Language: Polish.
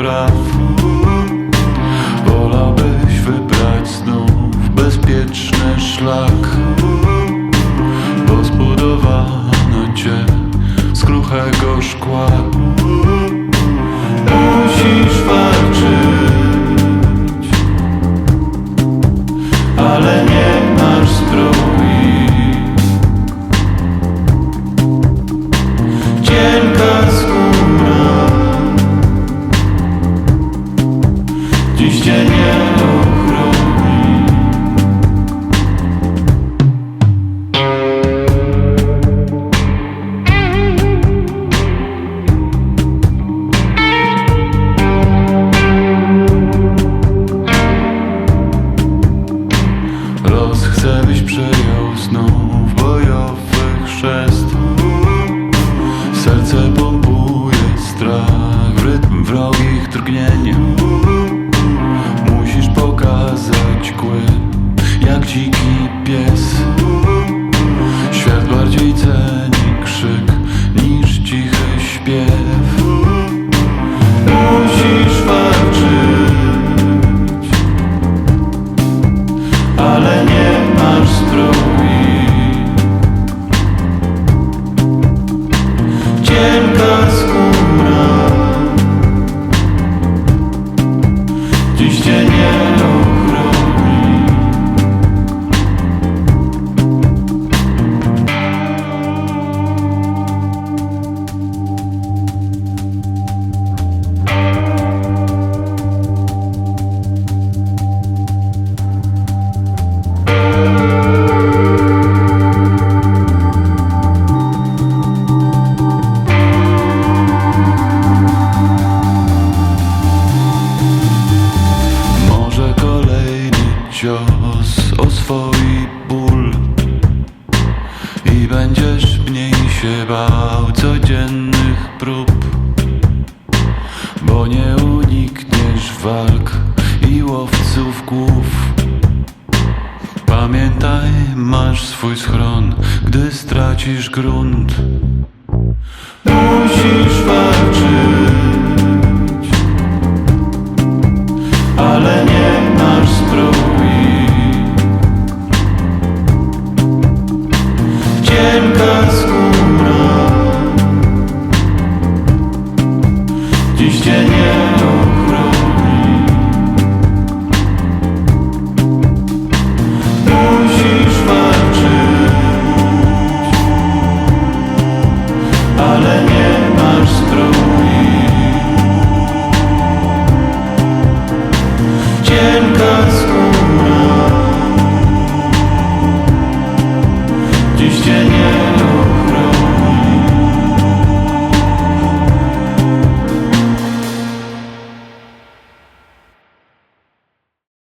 brutalnych praw. Wolałbyś wybrać znów bezpieczny szlak. Bo zbudowano cię z kruchego szkła Dziś cię nie ochroni Los chce byś przejął znów bojowy chrzest Serce pompuje strach w rytm wrogich drgnień pies cios oswoi ból. I będziesz mniej się bał codziennych prób. Bo nie unikniesz walk i łowców głów. Pamiętaj, masz swój schron, gdy stracisz grunt. Musisz